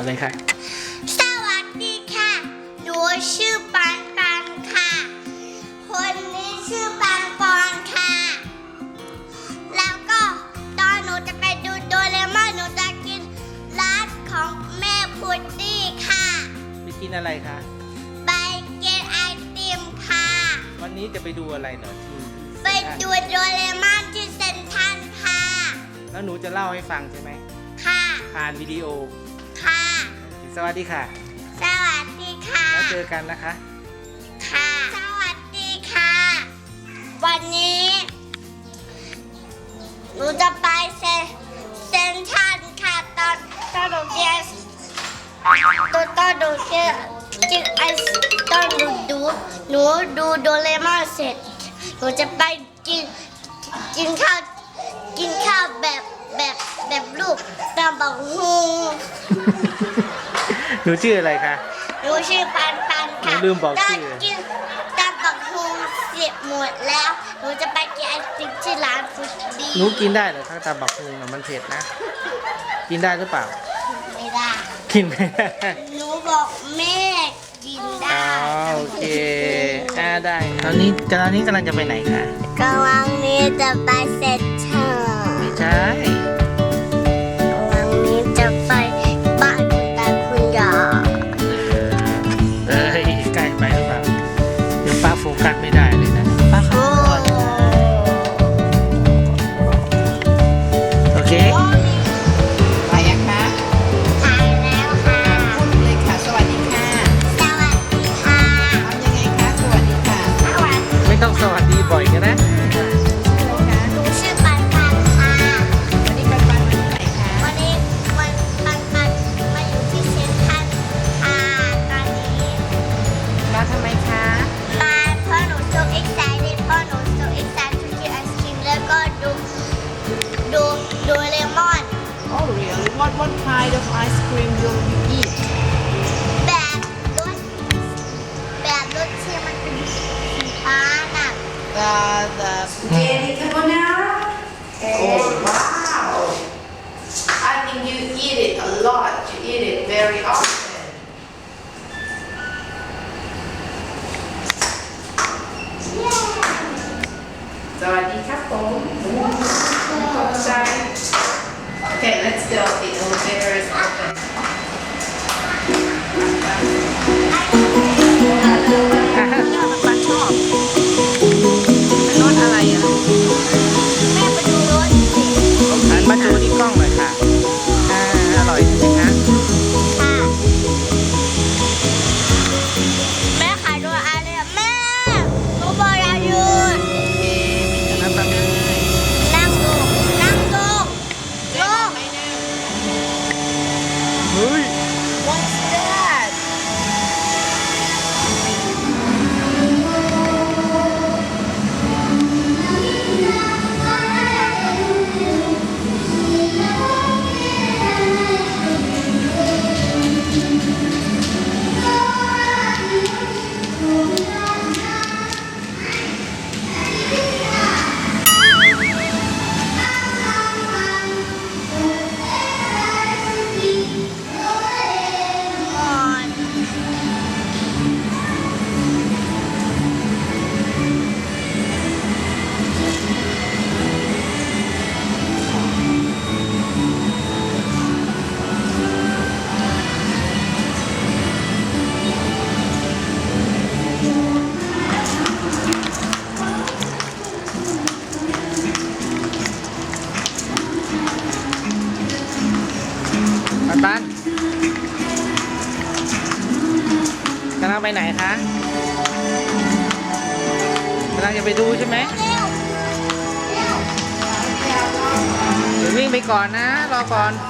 เอาเลยค่ะ สวัสดีค่ะ หนูชื่อปันปันค่ะ คนนี้ชื่อปังปอนค่ะ แล้วก็ตอนหนูจะไปดูโดเรมอนหนูจะกินร้านของแม่พุดดี้ค่ะ ไปกินอะไรคะ ไปกินไอติมค่ะ วันนี้จะไปดูอะไรเหรอที่ไปดูโดเรมอนที่เซ็นทรัลค่ะ แล้วหนูจะเล่าให้ฟังใช่ไหมค่ะ ผ่านวิดีโอ ค่ะ สวัสดีค่ะ สวัสดีค่ะ แล้วเจอกันนะคะ ค่ะ สวัสดีค่ะ วันนี้หนูจะไปเซนเซนทรันค่ะตอนตอนหนูเรียนตอนตอนหนูเรียนกินไอศตอนหนูดูหนูดูโดเรมอนเสร็จหนูจะไปกินกินข้าวกินข้าวแบบแบบแบบลูกตามบอกฮู หนูชื่ออะไรคะ หนูชื่อปันปันค่ะหนูลืมบอกชื่อ ตนกินตามบอกฮูเสียหมดแล้ว หนูจะไปกินไอติมที่ร้านฟุตดีหนูกินได้เหรอถ้าตาบักฮุงอะมันเผ็ดนะ กินได้หรือเปล่า ไม่ได้ กินไม่ได้หนูบอกแม่กินอ๋ได้อโอเคอ่าได้ ตอนนี้ตอนนี้กำลังจะไปไหนคะ กำลังนี้จะไปเซ็นทรัล what what kind of ice cream will you eat แบบรสแบบรสที่มันเป็นสีฟ้าน่ะ the the spaghetti carbonara oh wow I think you eat it a lot you eat it very often สวัส Okay, let's go. ปันปันกำลังไปไหนคะกำลังจะไปดูใช่ไหมเร็วเร็วเดี๋ยววิ่งไปก่อนนะ รอก่อนเ